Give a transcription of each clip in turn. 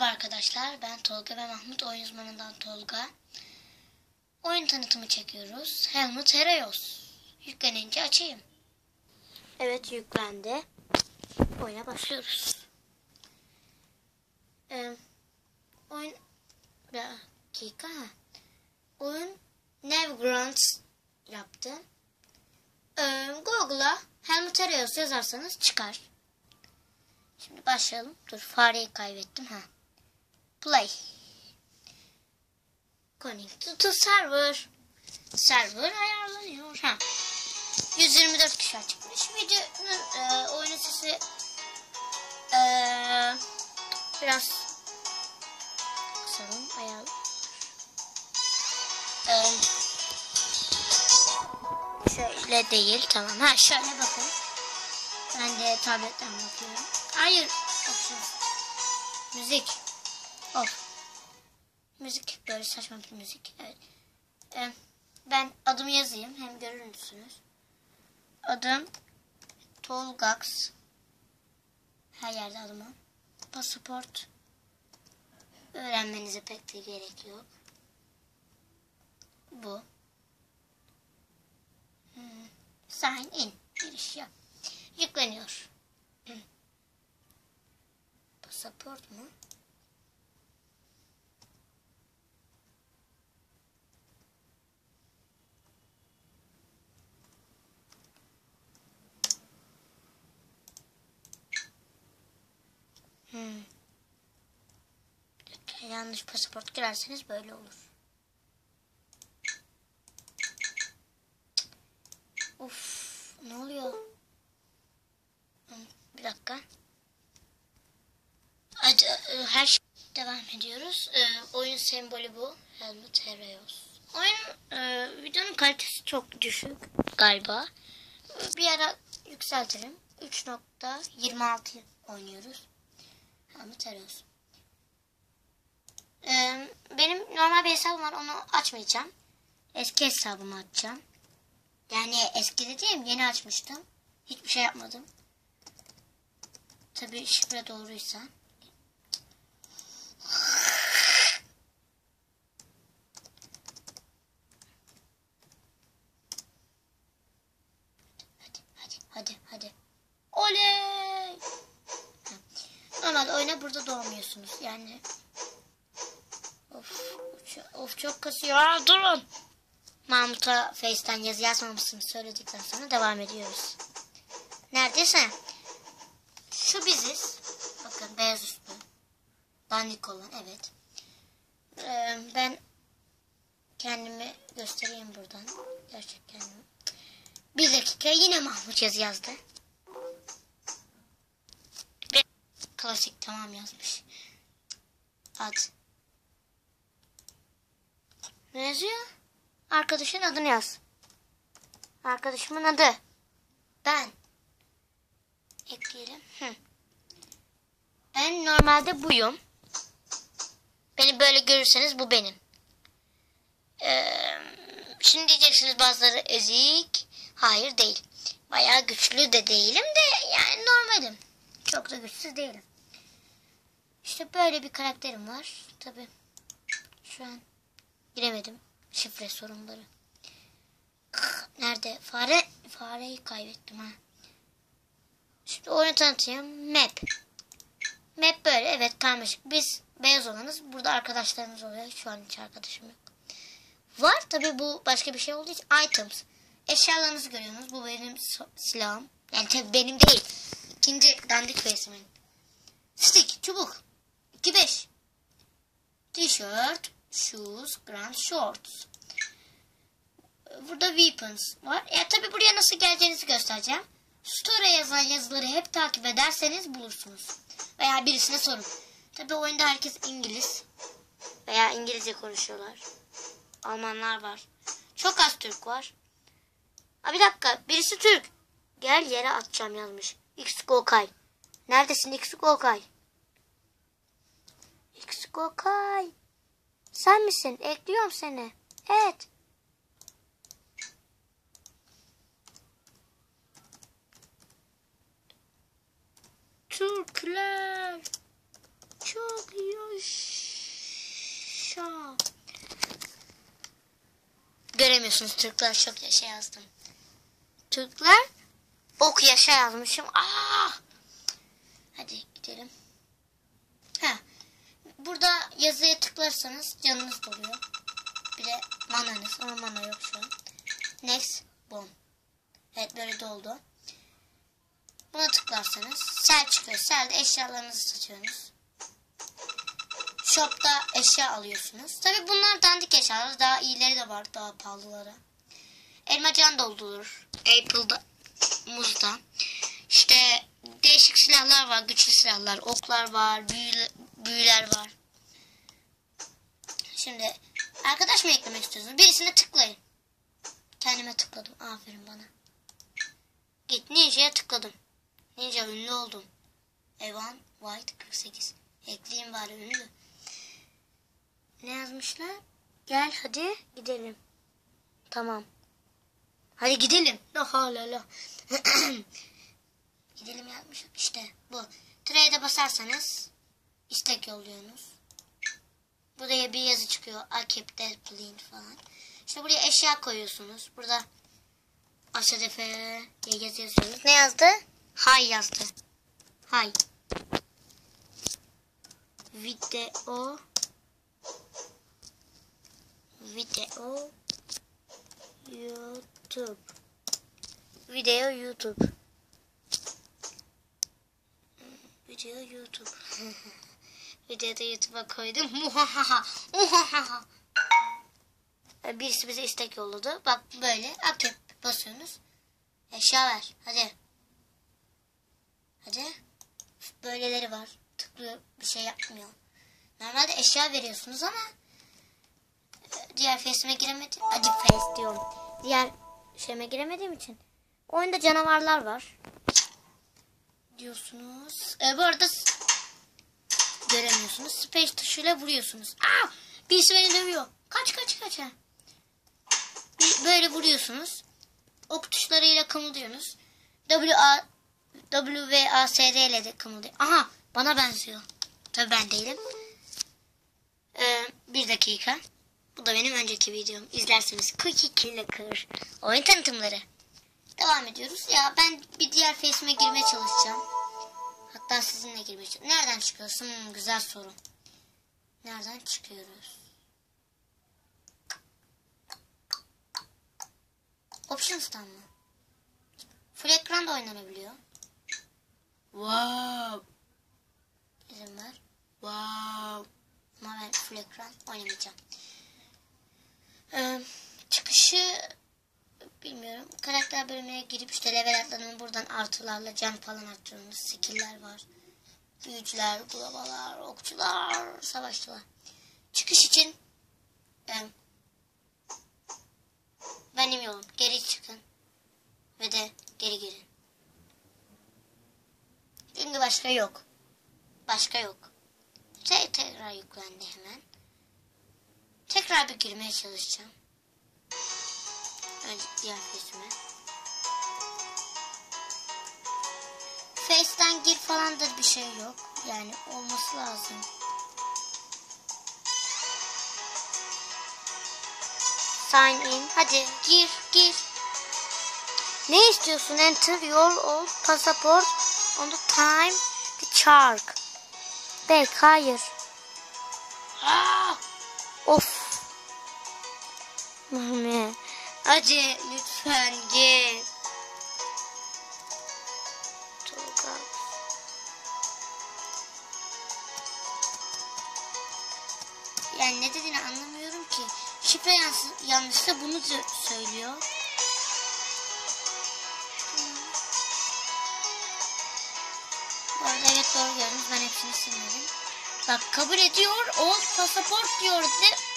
Merhaba arkadaşlar, ben Tolga ve Mahmut oyun uzmanından Tolga. Oyun tanıtımı çekiyoruz. Helmut Heraios. Yüklenince açayım. Evet yüklendi. Oyuna başlıyoruz. Ee, oyun bir dakika. Oyun Navgrants yaptı. Ee, Google'a Helmut Heraios yazarsanız çıkar. Şimdi başlayalım. Dur fareyi kaybettim ha. Play. Connect to server. Server ayarlanıyor. Ha. 124 kişi açıkmış. Videonun e, oyun sesi e, biraz kısalım. Ayar. E, şöyle değil. Tamam. Ha şöyle bakın. Ben de tabletten bakıyorum. Hayır. Options. Müzik. Of. Müzik. Böyle saçma bir müzik. Evet. Ee, ben adımı yazayım. Hem görür müsünüz? Adım Tolgax. Her yerde adıma. Pasaport. Öğrenmenize pek de gerek yok. Bu. Hmm. Sign in. Giriş yap. Yükleniyor. Pasaport mu? Hmm. Yanlış pasaport girerseniz böyle olur. Of, ne oluyor? Bir dakika. Hadi e, her şey devam ediyoruz. E, oyun sembolü bu. Helmut Heraios. Oyun e, videonun kalitesi çok düşük galiba. Bir ara yükseltelim. 3.26 oynuyoruz. Helmut Heraios. E, benim normal bir hesabım var. Onu açmayacağım. Eski hesabımı açacağım. Yani eski dediğim yeni açmıştım. Hiçbir şey yapmadım. Tabii şifre doğruysa. Hadi hadi hadi hadi. Oley! Normalde oyuna doğmuyorsunuz. Yani Of, of çok kasıyor. Aa, durun. Mahmut'a Face'ten yazı yazmamışsınız söyledikten sonra devam ediyoruz. Neredeyse şu biziz. Bakın beyaz üstü. Dandik olan evet. Ee, ben kendimi göstereyim buradan. Gerçek kendimi. Bir dakika yine Mahmut yazı yazdı. Klasik tamam yazmış. Ad. Ne yazıyor? Arkadaşın adını yaz. Arkadaşımın adı. Ben. Ekleyelim. Hı. Ben normalde buyum. Beni böyle görürseniz bu benim. Ee, şimdi diyeceksiniz bazıları ezik. Hayır değil. Bayağı güçlü de değilim de yani normalim. Çok da güçsüz değilim. İşte böyle bir karakterim var. Tabi şu an giremedim. Şifre sorunları. Nerede? Fare fareyi kaybettim ha. Şimdi oyunu tanıtayım. Map. Map böyle evet karmaşık. Biz beyaz olanız burada arkadaşlarımız oluyor. Şu an hiç arkadaşım yok. Var tabi bu başka bir şey olduğu için items. Eşyalarınızı görüyorsunuz. Bu benim silahım. Yani tabi benim değil. İkinci dandik face'imin. Stick, çubuk. 2-5. T-shirt, shoes, grand shorts. Burada weapons var. Ya tabi buraya nasıl geleceğinizi göstereceğim. Store'a yazan yazıları hep takip ederseniz bulursunuz. Veya birisine sorun. Tabi oyunda herkes İngiliz. Veya İngilizce konuşuyorlar. Almanlar var. Çok az Türk var. Aa, bir dakika birisi Türk. Gel yere atacağım yazmış. X Gokay. Neredesin X Gokay? X Gokay. Sen misin? Ekliyorum seni. Evet. Türkler çok yaşa. Göremiyorsunuz Türkler çok yaşa yazdım. Türkler ok yaşa yazmışım. Aa! Hadi gidelim. Ha. Burada yazıya tıklarsanız canınız doluyor. Bir de mananız ama mana yok şu an. Next. Boom. Evet böyle doldu. Buna tıklarsanız sel çıkıyor. Selde eşyalarınızı satıyorsunuz. Shop'ta eşya alıyorsunuz. Tabi bunlar dandik eşyalar. Daha iyileri de var. Daha pahalıları. Elma can doldurur. Apple'da, muzda. İşte değişik silahlar var. Güçlü silahlar. Oklar var. Büyü, büyüler var. Şimdi arkadaş mı eklemek istiyorsunuz? Birisine tıklayın. Kendime tıkladım. Aferin bana. Git Ninja'ya tıkladım. Ninja ünlü oldum. Evan White 48. Ekleyeyim bari ünlü. Ne yazmışlar? Gel hadi gidelim. Tamam. Hadi gidelim. La hala la. gidelim yazmışım. İşte bu. Trade'e basarsanız istek yolluyorsunuz. Buraya bir yazı çıkıyor. Akip Deadplane falan. İşte buraya eşya koyuyorsunuz. Burada Aşadefe diye yazı yazıyorsunuz. Ne yazdı? Hay yazdı. Hay. Video Video YouTube Video YouTube Video YouTube Videoda YouTube'a koydum. Muhahaha. Muhahaha. Birisi bize istek yolladı. Bak böyle aktif basıyorsunuz. Eşya ver. Hadi. Hadi. Böyleleri var. Tıklıyor. Bir şey yapmıyor. Normalde eşya veriyorsunuz ama e, diğer face'ime giremedim. Hadi face diyorum. Diğer şeyime giremediğim için. Oyunda canavarlar var. Diyorsunuz. E, bu arada göremiyorsunuz. Space tuşuyla vuruyorsunuz. Aa! Birisi beni dövüyor. Kaç kaç kaç. ha. Böyle vuruyorsunuz. Ok tuşlarıyla kımıldıyorsunuz. W A W V A S D ile de kımıldıyor. Aha bana benziyor. Tabii ben değilim. Ee, bir dakika. Bu da benim önceki videom. İzlersiniz. Cookie Clicker. Oyun tanıtımları. Devam ediyoruz. Ya ben bir diğer face'ime girmeye çalışacağım. Hatta sizinle girmeye çalışacağım. Nereden çıkıyorsun? Hmm, güzel soru. Nereden çıkıyoruz? Options'tan mı? Full ekran da oynanabiliyor. Wow. İzin ver. Wow. Ama ben full ekran oynamayacağım. Ee, çıkışı bilmiyorum. Karakter bölümüne girip işte level atlanımı buradan artılarla can falan arttırıyorsunuz. Skill'ler var. Büyücüler, globalar, okçular, savaşçılar. Çıkış için e, benim yolum. Geri çıkın. Ve de geri girin. Çünkü başka yok. Başka yok. Te tekrar yüklendi hemen. Tekrar bir girmeye çalışacağım. Önce diğer face'ime. Face'ten gir falan da bir şey yok. Yani olması lazım. Sign in. Hadi gir gir. Ne istiyorsun? Enter your old passport on the time to chark. Belki hayır. Hadi lütfen gir. Tolga. Yani ne dediğini anlamıyorum ki. Şifre yanlışsa bunu söylüyor. Bu arada evet doğru gördünüz. Ben hepsini silmedim. Bak kabul ediyor. Old pasaport diyor. Ne?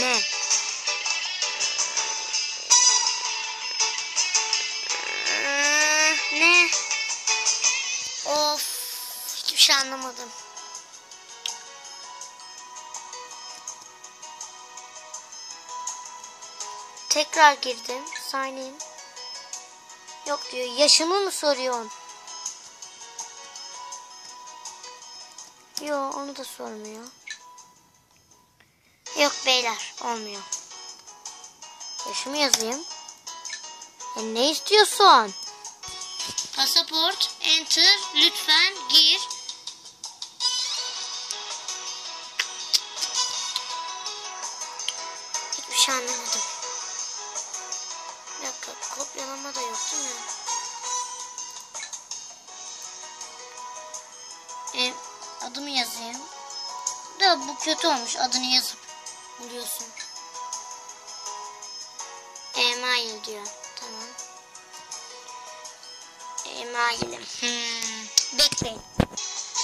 Ne? Ee, ne? Of. Hiçbir şey anlamadım. Tekrar girdim. Sign in. Yok diyor. Yaşımı mı soruyorsun? Yo onu da sormuyor. Yok beyler olmuyor. Yaşımı yazayım. E, ne istiyorsun? Pasaport, enter, lütfen gir. Hiçbir şey anlamadım. Bir dakika kopyalama da yok değil mi? E, adımı yazayım. Da bu kötü olmuş adını yazıp buluyorsun. Email diyor. Tamam. Emailim. Hmm. Bekleyin.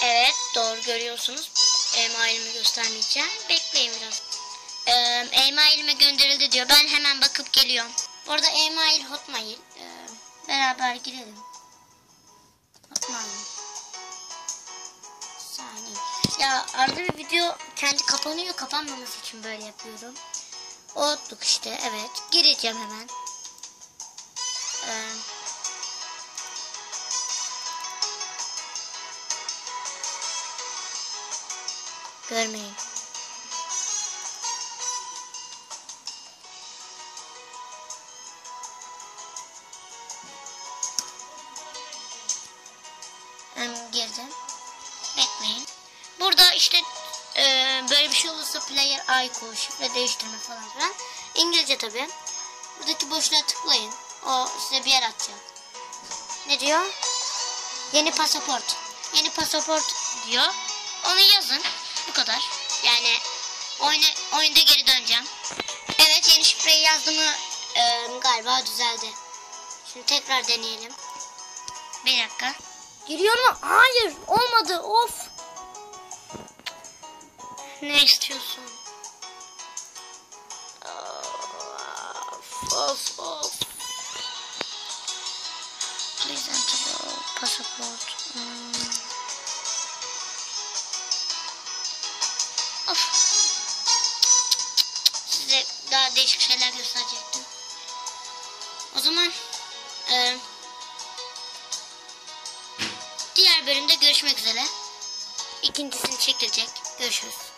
Evet doğru görüyorsunuz. Emailimi göstermeyeceğim. Bekleyin biraz. Ee, emailime gönderildi diyor. Ben hemen bakıp geliyorum. Orada email hotmail. Ee, beraber girelim. Hotmail. Saniye. Ya arada bir video kendi kapanıyor. Kapanmaması için böyle yapıyorum. Otluk işte evet. Gireceğim hemen. Ee, görmeyin. Girdim. Bekleyin. Burada işte e, böyle bir şey olursa player icon, şifre değiştirme falan filan. İngilizce tabi. Buradaki boşluğa tıklayın. O size bir yer atacak. Ne diyor? Yeni pasaport. Yeni pasaport diyor. Onu yazın. Bu kadar. Yani oyuna, oyunda geri döneceğim. Evet yeni şifreyi yazdığımı e, galiba düzeldi. Şimdi tekrar deneyelim. Bir dakika. Giriyor mu? Hayır olmadı of. Ne istiyorsun? Of of of. Please enter your passport. Hmm. Of. Size daha değişik şeyler gösterecektim. O zaman e, diğer bölümde görüşmek üzere. İkincisini çekilecek. Görüşürüz.